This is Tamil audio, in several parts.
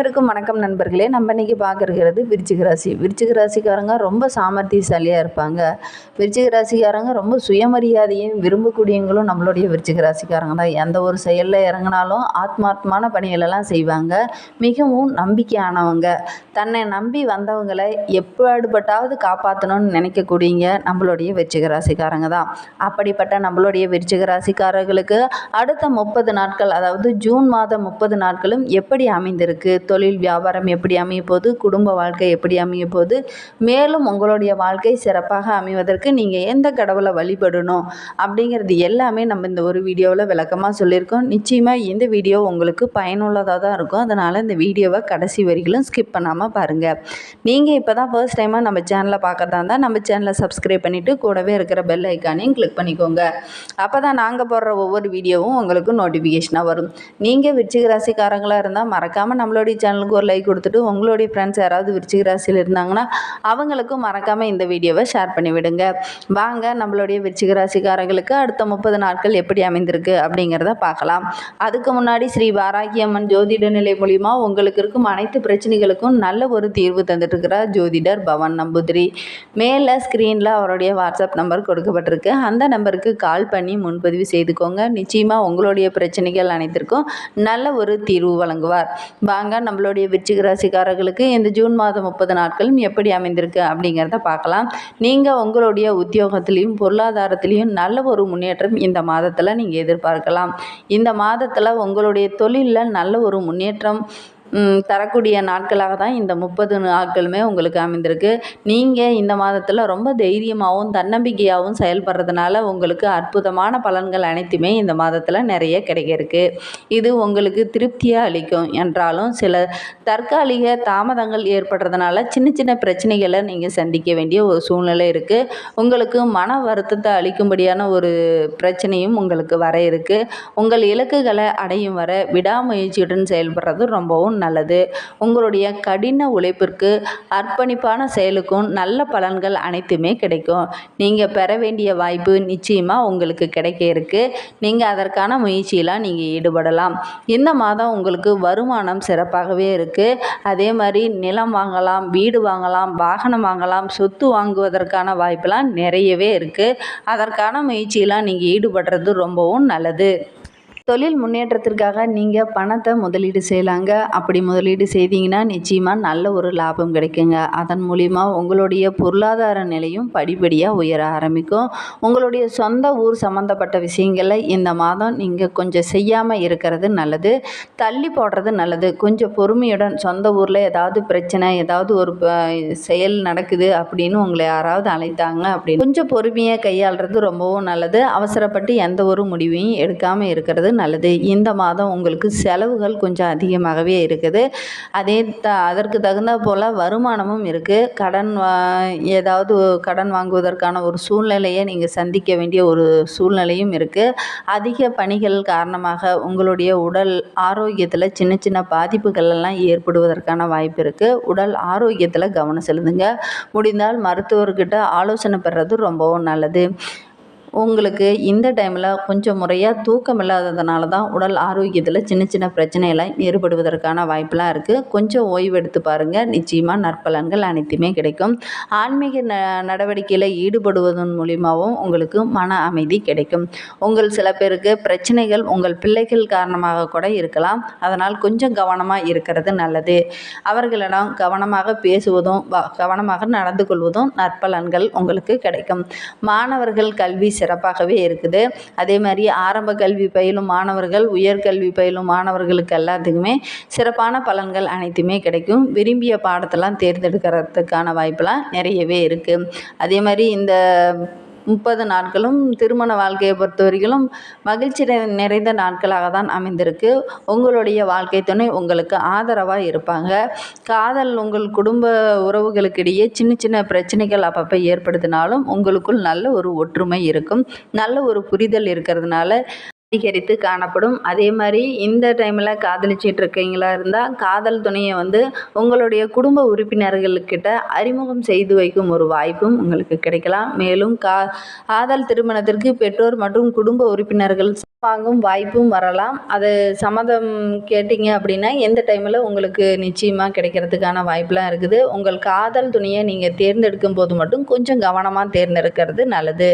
அனைவருக்கும் வணக்கம் நண்பர்களே. நம்ம இன்றைக்கி பார்க்குறது விருச்சிக ராசி. விருச்சிக ராசிக்காரங்க ரொம்ப சாமர்த்தியசாலியாக இருப்பாங்க. விருச்சிக ராசிக்காரங்க ரொம்ப சுயமரியாதையும் விரும்பக்கூடியவங்களும் நம்மளுடைய விருச்சிக ராசிக்காரங்க தான். எந்த ஒரு செயலில் இறங்கினாலும் ஆத்மார்த்தமான பணிகளெல்லாம் செய்வாங்க. மிகவும் நம்பிக்கையானவங்க. தன்னை நம்பி வந்தவங்களை எப்பாடுபட்டாவது காப்பாற்றணும்னு நினைக்கக்கூடியங்க நம்மளுடைய விருச்சிக ராசிக்காரங்க தான். அப்படிப்பட்ட நம்மளுடைய விருச்சிக ராசிக்காரர்களுக்கு அடுத்த முப்பது நாட்கள் அதாவது ஜூன் மாதம் முப்பது நாட்களும் எப்படி அமைந்திருக்கு? தொழில் வியாபாரம் எப்படி அமைய போகுது குடும்ப வாழ்க்கை எப்படி அமைய போது மேலும் உங்களுடைய வாழ்க்கை சிறப்பாக அமைவதற்கு நீங்கள் எந்த கடவுளை வழிபடணும் அப்படிங்கிறது எல்லாமே நம்ம இந்த ஒரு வீடியோவில் விளக்கமாக சொல்லியிருக்கோம். நிச்சயமாக இந்த வீடியோ உங்களுக்கு பயனுள்ளதாக தான் இருக்கும். அதனால் இந்த வீடியோவை கடைசி வரிகளும் ஸ்கிப் பண்ணாமல் பாருங்கள் நீங்கள் இப்போ தான் ஃபர்ஸ்ட் டைமாக நம்ம சேனலை பார்க்குறதா இருந்தால் நம்ம சேனலை சப்ஸ்கிரைப் பண்ணிவிட்டு கூடவே இருக்கிற பெல் ஐக்கானையும் கிளிக் பண்ணிக்கோங்க. அப்போ தான் நாங்கள் போடுற ஒவ்வொரு வீடியோவும் உங்களுக்கு நோட்டிஃபிகேஷனாக வரும். நீங்கள் விருச்சிக ராசிக்காரங்களாக இருந்தால் மறக்காமல் நம்மளுடைய சேனலுக்கு ஒரு லைக் கொடுத்துட்டு உங்களுடைய ஃப்ரெண்ட்ஸ் யாராவது விருச்சிக ராசியில் இருந்தாங்கன்னா அவங்களுக்கும் மறக்காமல் இந்த வீடியோவை ஷேர் பண்ணிவிடுங்க வாங்க நம்மளுடைய விருச்சிக ராசிக்காரர்களுக்கு அடுத்த முப்பது நாட்கள் எப்படி அமைந்திருக்கு அப்படிங்கிறத பார்க்கலாம். அதுக்கு முன்னாடி ஸ்ரீ வாராகியம்மன் ஜோதிட நிலை மூலிமா உங்களுக்கு இருக்கும் அனைத்து பிரச்சனைகளுக்கும் நல்ல ஒரு தீர்வு தந்துட்டுருக்கிறார் ஜோதிடர் பவன் நம்பூதிரி. மேலே ஸ்க்ரீனில் அவருடைய வாட்ஸ்அப் நம்பர் கொடுக்கப்பட்டிருக்கு. அந்த நம்பருக்கு கால் பண்ணி முன்பதிவு செய்துக்கோங்க. நிச்சயமாக உங்களுடைய பிரச்சனைகள் அனைத்திற்கும் நல்ல ஒரு தீர்வு வழங்குவார். வாங்க நம்மளுடைய விருச்சிக ராசிக்காரர்களுக்கு இந்த ஜூன் மாதம் முப்பது நாட்களும் எப்படி அமைந்திருக்கு அப்படிங்கிறத பார்க்கலாம். நீங்கள் உங்களுடைய உத்தியோகத்திலையும் பொருளாதாரத்திலையும் நல்ல ஒரு முன்னேற்றம் இந்த மாதத்தில் நீங்கள் எதிர்பார்க்கலாம். இந்த மாதத்தில் உங்களுடைய தொழிலில் நல்ல ஒரு முன்னேற்றம் தரக்கூடிய நாட்களாக தான் இந்த முப்பது நாட்களுமே உங்களுக்கு அமைந்திருக்கு. நீங்கள் இந்த மாதத்தில் ரொம்ப தைரியமாகவும் தன்னம்பிக்கையாகவும் செயல்படுறதுனால உங்களுக்கு அற்புதமான பலன்கள் அனைத்துமே இந்த மாதத்தில் நிறைய கிடைக்க இருக்கு இது உங்களுக்கு திருப்தியாக அளிக்கும் என்றாலும் சில தற்காலிக தாமதங்கள் ஏற்படுறதுனால சின்ன சின்ன பிரச்சனைகளை நீங்கள் சந்திக்க வேண்டிய ஒரு சூழ்நிலை இருக்குது உங்களுக்கு மன வருத்தத்தை அளிக்கும்படியான ஒரு பிரச்சனையும் உங்களுக்கு வர இருக்குது உங்கள் இலக்குகளை அடையும் வர விடாமுயற்சியுடன் செயல்படுறது ரொம்பவும் நல்லது. உங்களுடைய கடின உழைப்பிற்கு அர்ப்பணிப்பான செயலுக்கும் நல்ல பலன்கள் அனைத்துமே கிடைக்கும். நீங்கள் பெற வேண்டிய வாய்ப்பு நிச்சயமாக உங்களுக்கு கிடைக்க இருக்குது நீங்கள் அதற்கான முயற்சியெலாம் நீங்கள் ஈடுபடலாம். இந்த மாதம் உங்களுக்கு வருமானம் சிறப்பாகவே இருக்குது அதே மாதிரி நிலம் வாங்கலாம் வீடு வாங்கலாம் வாகனம் வாங்கலாம் சொத்து வாங்குவதற்கான வாய்ப்பெலாம் நிறையவே இருக்குது அதற்கான முயற்சியெலாம் நீங்கள் ஈடுபடுறது ரொம்பவும் நல்லது. தொழில் முன்னேற்றத்திற்காக நீங்கள் பணத்தை முதலீடு செய்யலாங்க. அப்படி முதலீடு செய்தீங்கன்னா நிச்சயமாக நல்ல ஒரு லாபம் கிடைக்குங்க. அதன் மூலிமா உங்களுடைய பொருளாதார நிலையும் படிப்படியாக உயர ஆரம்பிக்கும். உங்களுடைய சொந்த ஊர் சம்மந்தப்பட்ட விஷயங்களை இந்த மாதம் நீங்கள் கொஞ்சம் செய்யாமல் இருக்கிறது நல்லது. தள்ளி போடுறது நல்லது. கொஞ்சம் பொறுமையுடன் சொந்த ஊரில் ஏதாவது பிரச்சனை ஏதாவது ஒரு செயல் நடக்குது அப்படின்னு உங்களை யாராவது அழைத்தாங்க அப்படின்னு கொஞ்சம் பொறுமையாக கையாளுறது ரொம்பவும் நல்லது. அவசரப்பட்டு எந்த ஒரு முடிவையும் எடுக்காமல் இருக்கிறது நல்லது. இந்த மாதம் உங்களுக்கு செலவுகள் கொஞ்சம் அதிகமாகவே இருக்குது. அதே த அதற்கு தகுந்த போல் வருமானமும் இருக்குது கடன் வா ஏதாவது கடன் வாங்குவதற்கான ஒரு சூழ்நிலையை நீங்கள் சந்திக்க வேண்டிய ஒரு சூழ்நிலையும் இருக்குது அதிக பணிகள் காரணமாக உங்களுடைய உடல் ஆரோக்கியத்தில் சின்ன சின்ன பாதிப்புகள் எல்லாம் ஏற்படுவதற்கான வாய்ப்பு இருக்குது உடல் ஆரோக்கியத்தில் கவனம் செலுத்துங்க. முடிந்தால் மருத்துவர்கிட்ட ஆலோசனை பெறுறது ரொம்பவும் நல்லது. உங்களுக்கு இந்த டைமில் கொஞ்சம் முறையாக தூக்கம் இல்லாததுனால தான் உடல் ஆரோக்கியத்தில் சின்ன சின்ன பிரச்சனையெல்லாம் ஏற்படுவதற்கான வாய்ப்பெலாம் இருக்குது கொஞ்சம் ஓய்வு எடுத்து பாருங்கள் நிச்சயமாக நற்பலன்கள் அனைத்துமே கிடைக்கும். ஆன்மீக ந நடவடிக்கையில் ஈடுபடுவதன் மூலியமாகவும் உங்களுக்கு மன அமைதி கிடைக்கும். உங்கள் சில பேருக்கு பிரச்சனைகள் உங்கள் பிள்ளைகள் காரணமாக கூட இருக்கலாம். அதனால் கொஞ்சம் கவனமாக இருக்கிறது நல்லது. அவர்களிடம் கவனமாக பேசுவதும் கவனமாக நடந்து கொள்வதும் நற்பலன்கள் உங்களுக்கு கிடைக்கும். மாணவர்கள் கல்வி சிறப்பாகவே இருக்குது. அதே மாதிரி ஆரம்ப கல்வி பயிலும் மாணவர்கள் உயர்கல்வி பயிலும் மாணவர்களுக்கு எல்லாத்துக்குமே சிறப்பான பலன்கள் அனைத்துமே கிடைக்கும். விரும்பிய பாடத்தெல்லாம் தேர்ந்தெடுக்கிறதுக்கான வாய்ப்பெல்லாம் நிறையவே இருக்குது அதே மாதிரி இந்த முப்பது நாட்களும் திருமண வாழ்க்கையை பொறுத்த வரைக்கும் மகிழ்ச்சி நிறைந்த நாட்களாக தான் அமைந்திருக்கு. உங்களுடைய வாழ்க்கை துணை உங்களுக்கு ஆதரவாக இருப்பாங்க. காதல் உங்கள் குடும்ப உறவுகளுக்கிடையே சின்ன சின்ன பிரச்சனைகள் அப்பப்போ ஏற்படுத்தினாலும் உங்களுக்குள் நல்ல ஒரு ஒற்றுமை இருக்கும். நல்ல ஒரு புரிதல் இருக்கிறதுனால அதிகரித்து காணப்படும். அதே மாதிரி இந்த டைமில் காதலிச்சிட்டு இருக்கீங்களா இருந்தால் காதல் துணையை வந்து உங்களுடைய குடும்ப உறுப்பினர்கள்கிட்ட அறிமுகம் செய்து வைக்கும் ஒரு வாய்ப்பும் உங்களுக்கு கிடைக்கலாம். மேலும் கா காதல் திருமணத்திற்கு பெற்றோர் மற்றும் குடும்ப உறுப்பினர்கள் வாங்கும் வாய்ப்பும் வரலாம். அது சம்மதம் கேட்டிங்க அப்படின்னா எந்த டைமில் உங்களுக்கு நிச்சயமாக கிடைக்கிறதுக்கான வாய்ப்புலாம் இருக்குது. உங்கள் காதல் துணையை நீங்கள் தேர்ந்தெடுக்கும் போது மட்டும் கொஞ்சம் கவனமாக தேர்ந்தெடுக்கிறது நல்லது.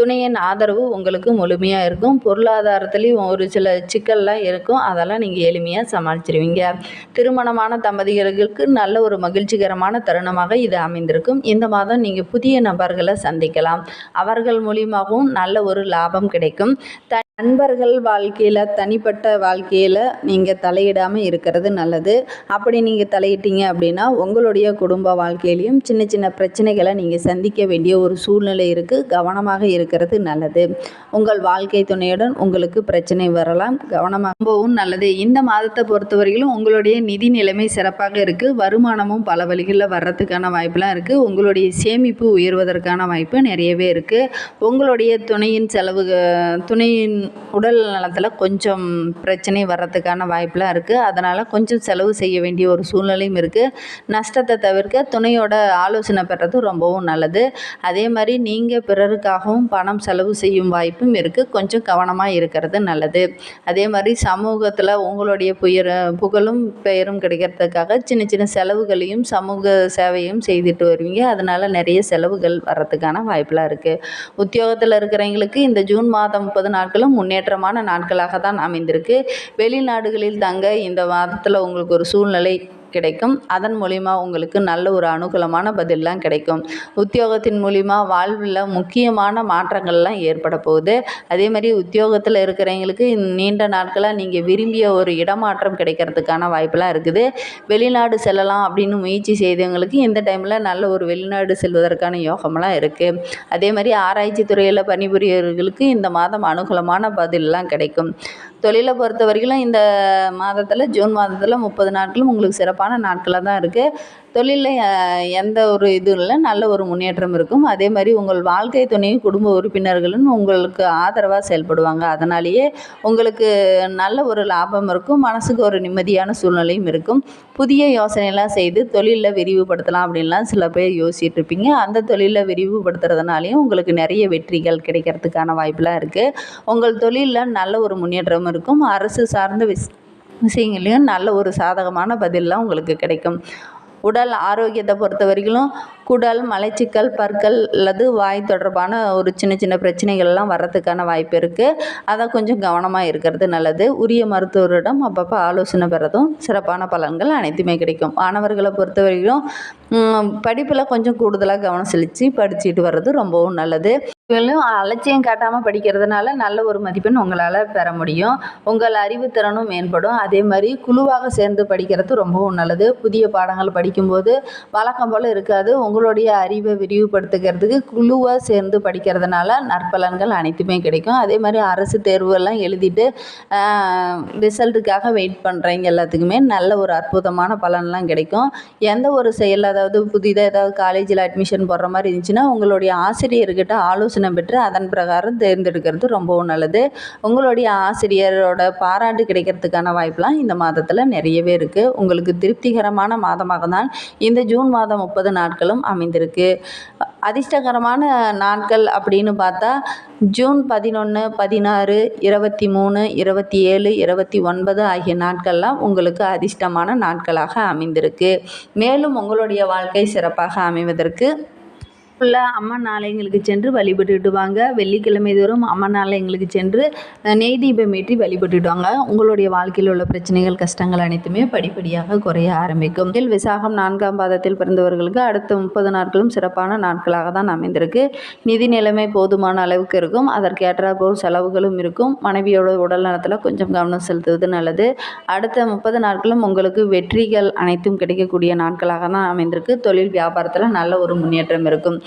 துணையின் ஆதரவு உங்களுக்கு முழுமையாக இருக்கும். பொருளாதாரத்துலேயும் ஒரு சில சிக்கல்லாம் இருக்கும். அதெல்லாம் நீங்கள் எளிமையாக சமாளிச்சிருவீங்க. திருமணமான தம்பதிகளுக்கு நல்ல ஒரு மகிழ்ச்சிகரமான தருணமாக இது அமைந்திருக்கும். இந்த மாதம் நீங்கள் புதிய நபர்களை சந்திக்கலாம். அவர்கள் மூலியமாகவும் நல்ல ஒரு லாபம் கிடைக்கும். த நண்பர்கள் வாழ்க்கையில் தனிப்பட்ட வாழ்க்கையில் நீங்கள் தலையிடாமல் இருக்கிறது நல்லது. அப்படி நீங்கள் தலையிட்டீங்க அப்படின்னா உங்களுடைய குடும்ப வாழ்க்கையிலையும் சின்ன சின்ன பிரச்சனைகளை நீங்கள் சந்திக்க வேண்டிய ஒரு சூழ்நிலை இருக்குது கவனமாக இருக்கிறது நல்லது. உங்கள் வாழ்க்கை துணையுடன் உங்களுக்கு பிரச்சனை வரலாம். கவனமாக ரொம்பவும் நல்லது. இந்த மாதத்தை பொறுத்தவரையிலும் உங்களுடைய நிதி நிலைமை சிறப்பாக இருக்குது வருமானமும் பல வழிகளில் வர்றதுக்கான வாய்ப்புலாம் இருக்குது உங்களுடைய சேமிப்பு உயர்வதற்கான வாய்ப்பு நிறையவே இருக்குது உங்களுடைய துணையின் செலவு துணையின் உடல் நலத்தில் கொஞ்சம் பிரச்சனை வர்றதுக்கான வாய்ப்பெலாம் இருக்குது அதனால் கொஞ்சம் செலவு செய்ய வேண்டிய ஒரு சூழ்நிலையும் இருக்குது நஷ்டத்தை தவிர்க்க துணையோட ஆலோசனை பெறது ரொம்பவும் நல்லது. அதே மாதிரி நீங்கள் பிறருக்காகவும் பணம் செலவு செய்யும் வாய்ப்பும் இருக்குது கொஞ்சம் கவனமாக இருக்கிறது நல்லது. அதே மாதிரி சமூகத்தில் உங்களுடைய புயர புகழும் பெயரும் கிடைக்கிறதுக்காக சின்ன சின்ன செலவுகளையும் சமூக சேவையும் செய்துட்டு வருவீங்க. அதனால் நிறைய செலவுகள் வர்றதுக்கான வாய்ப்பெலாம் இருக்குது உத்தியோகத்தில் இருக்கிறவங்களுக்கு இந்த ஜூன் மாதம் முப்பது நாட்களும் முன்னேற்றமான நாட்களாக தான் அமைந்திருக்கு. வெளிநாடுகளில் தங்க இந்த மாதத்தில் உங்களுக்கு ஒரு சூழ்நிலை கிடைக்கும். அதன் மூலிமா உங்களுக்கு நல்ல ஒரு அனுகூலமான பதிலெலாம் கிடைக்கும். உத்தியோகத்தின் மூலிமா வாழ்வில் முக்கியமான மாற்றங்கள்லாம் ஏற்பட போகுது. அதே மாதிரி உத்தியோகத்தில் இருக்கிறவங்களுக்கு நீண்ட நாட்களாக நீங்கள் விரும்பிய ஒரு இடமாற்றம் கிடைக்கிறதுக்கான வாய்ப்பெலாம் இருக்குது. வெளிநாடு செல்லலாம் அப்படின்னு முயற்சி செய்தவங்களுக்கு இந்த டைமில் நல்ல ஒரு வெளிநாடு செல்வதற்கான யோகமெல்லாம் இருக்குது அதே மாதிரி ஆராய்ச்சி துறையில் பணிபுரியவர்களுக்கு இந்த மாதம் அனுகூலமான பதிலெலாம் கிடைக்கும். தொழிலை பொறுத்த வரைக்கும் இந்த மாதத்தில் ஜூன் மாதத்தில் முப்பது நாட்களும் உங்களுக்கு சிறப்பான நாட்களாக தான் இருக்குது தொழிலில் எந்த ஒரு இதுவும் இல்லை. நல்ல ஒரு முன்னேற்றம் இருக்கும். அதே மாதிரி உங்கள் வாழ்க்கை துணையும் குடும்ப உறுப்பினர்களும் உங்களுக்கு ஆதரவாக செயல்படுவாங்க. அதனாலேயே உங்களுக்கு நல்ல ஒரு லாபம் இருக்கும். மனசுக்கு ஒரு நிம்மதியான சூழ்நிலையும் இருக்கும். புதிய யோசனைலாம் செய்து தொழிலில் விரிவுபடுத்தலாம் அப்படின்லாம் சில பேர் யோசிச்சுட்டு இருப்பீங்க. அந்த தொழிலில் விரிவுபடுத்துறதுனாலையும் உங்களுக்கு நிறைய வெற்றிகள் கிடைக்கிறதுக்கான வாய்ப்பெலாம் இருக்குது உங்கள் தொழிலில் நல்ல ஒரு முன்னேற்றம் இருக்கும். அரசு சார்ந்த விஷ் விஷயங்களையும் நல்ல ஒரு சாதகமான பதிலெலாம் உங்களுக்கு கிடைக்கும். உடல் ஆரோக்கியத்தை பொறுத்த வரைக்கும் குடல் மலைச்சிக்கல் பற்கள் அல்லது வாய் தொடர்பான ஒரு சின்ன சின்ன பிரச்சனைகள்லாம் வர்றதுக்கான வாய்ப்பு இருக்குது அதை கொஞ்சம் கவனமாக இருக்கிறது நல்லது. உரிய மருத்துவரிடம் அப்பப்போ ஆலோசனை பெறதும் சிறப்பான பலன்கள் அனைத்துமே கிடைக்கும். மாணவர்களை பொறுத்த வரைக்கும் படிப்பில் கொஞ்சம் கூடுதலாக கவனம் செலுத்தி படிச்சுட்டு வர்றது ரொம்பவும் நல்லது. இவங்களும் அலட்சியம் காட்டாமல் படிக்கிறதுனால நல்ல ஒரு மதிப்பெண் உங்களால் பெற முடியும். உங்கள் அறிவுத்திறனும் மேம்படும். அதே மாதிரி குழுவாக சேர்ந்து படிக்கிறது ரொம்பவும் நல்லது. புதிய பாடங்கள் படிக்கும்போது வழக்கம் போல் இருக்காது. உங்களுடைய அறிவை விரிவுபடுத்துகிறதுக்கு குழுவாக சேர்ந்து படிக்கிறதுனால நற்பலன்கள் அனைத்துமே கிடைக்கும். அதே மாதிரி அரசு தேர்வுகள்லாம் எழுதிட்டு ரிசல்ட்டுக்காக வெயிட் பண்ணுறவங்க எல்லாத்துக்குமே நல்ல ஒரு அற்புதமான பலன்லாம் கிடைக்கும். எந்த ஒரு செயல் அதாவது புதிதாக ஏதாவது காலேஜில் அட்மிஷன் போடுற மாதிரி இருந்துச்சுன்னா உங்களுடைய ஆசிரியர்கிட்ட ஆலோசனை பெற்று அதன் பிரகாரம் தேர்ந்தெடுக்கிறது ரொம்பவும் நல்லது. உங்களுடைய ஆசிரியரோட பாராட்டு கிடைக்கிறதுக்கான வாய்ப்பெலாம் இந்த மாதத்தில் நிறையவே இருக்குது உங்களுக்கு திருப்திகரமான மாதமாக தான் இந்த ஜூன் மாதம் முப்பது நாட்களும் அமைந்திருக்கு. அதிர்ஷ்டகரமான நாட்கள் அப்படின்னு பார்த்தா ஜூன் பதினொன்று பதினாறு இருபத்தி மூணு இருபத்தி ஏழு இருபத்தி ஒன்பது ஆகிய நாட்கள்லாம் உங்களுக்கு அதிர்ஷ்டமான நாட்களாக அமைந்திருக்கு. மேலும் உங்களுடைய வாழ்க்கை சிறப்பாக அமைவதற்கு ஃபுல்லாக அம்மன் ஆலயங்களுக்கு சென்று வழிபட்டுட்டு வாங்க வெள்ளிக்கிழமை தோறும் அம்மன் ஆலயங்களுக்கு சென்று நெய் தீபம் ஏற்றி வழிபட்டுட்டு வாங்க உங்களுடைய வாழ்க்கையில் உள்ள பிரச்சனைகள் கஷ்டங்கள் அனைத்துமே படிப்படியாக குறைய ஆரம்பிக்கும். இதில் விசாகம் நான்காம் பாதத்தில் பிறந்தவர்களுக்கு அடுத்த முப்பது நாட்களும் சிறப்பான நாட்களாக தான் அமைந்திருக்கு. நிதி நிலைமை போதுமான அளவுக்கு இருக்கும். அதற்கேற்ற போல் செலவுகளும் இருக்கும். மனைவியோட உடல் நலத்தில் கொஞ்சம் கவனம் செலுத்துவது நல்லது. அடுத்த முப்பது நாட்களும் உங்களுக்கு வெற்றிகள் அனைத்தும் கிடைக்கக்கூடிய நாட்களாக தான் அமைந்திருக்கு. தொழில் வியாபாரத்தில் நல்ல ஒரு முன்னேற்றம் இருக்கும்.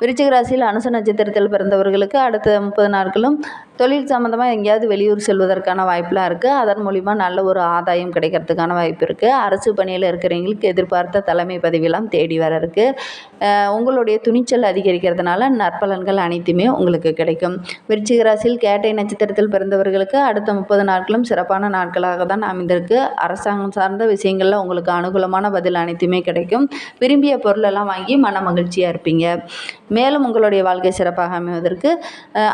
விருச்சிக ராசியில் அனுச நட்சத்திரத்தில் பிறந்தவர்களுக்கு அடுத்த முப்பது நாட்களும் தொழில் சம்மந்தமாக எங்கேயாவது வெளியூர் செல்வதற்கான வாய்ப்பெலாம் இருக்குது அதன் மூலிமா நல்ல ஒரு ஆதாயம் கிடைக்கிறதுக்கான வாய்ப்பு இருக்குது அரசு பணியில் இருக்கிறவங்களுக்கு எதிர்பார்த்த தலைமை பதவியெல்லாம் தேடி வர இருக்குது உங்களுடைய துணிச்சல் அதிகரிக்கிறதுனால நற்பலன்கள் அனைத்துமே உங்களுக்கு கிடைக்கும். விருச்சிக ராசியில் கேட்டை நட்சத்திரத்தில் பிறந்தவர்களுக்கு அடுத்த முப்பது நாட்களும் சிறப்பான நாட்களாக தான் அமைந்திருக்கு. அரசாங்கம் சார்ந்த விஷயங்களில் உங்களுக்கு அனுகூலமான பதில் அனைத்துமே கிடைக்கும். விரும்பிய பொருளெல்லாம் வாங்கி மன மகிழ்ச்சியாக இருப்பீங்க. மேலும் உங்களுடைய வாழ்க்கை சிறப்பாக அமைவதற்கு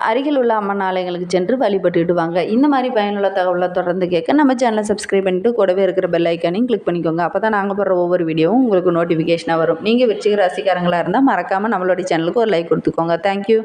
அருகில் உள்ள அம்மன் ஆலயங்களுக்கு சென்று வழிபட்டுட்டு வாங்க இந்த மாதிரி பயனுள்ள தகவலை தொடர்ந்து கேட்க நம்ம சேனலை சப்ஸ்கிரைப் பண்ணிட்டு கூடவே இருக்கிற பெல் ஐக்கானையும் கிளிக் பண்ணிக்கோங்க. அப்போ தான் நாங்கள் போடுற ஒவ்வொரு வீடியோவும் உங்களுக்கு நோட்டிஃபிகேஷனாக வரும். நீங்கள் விருச்சிக ராசிக்காரங்களாக இருந்தால் மறக்காமல் நம்மளுடைய சேனலுக்கு ஒரு லைக் கொடுத்துக்கோங்க. தேங்க்யூ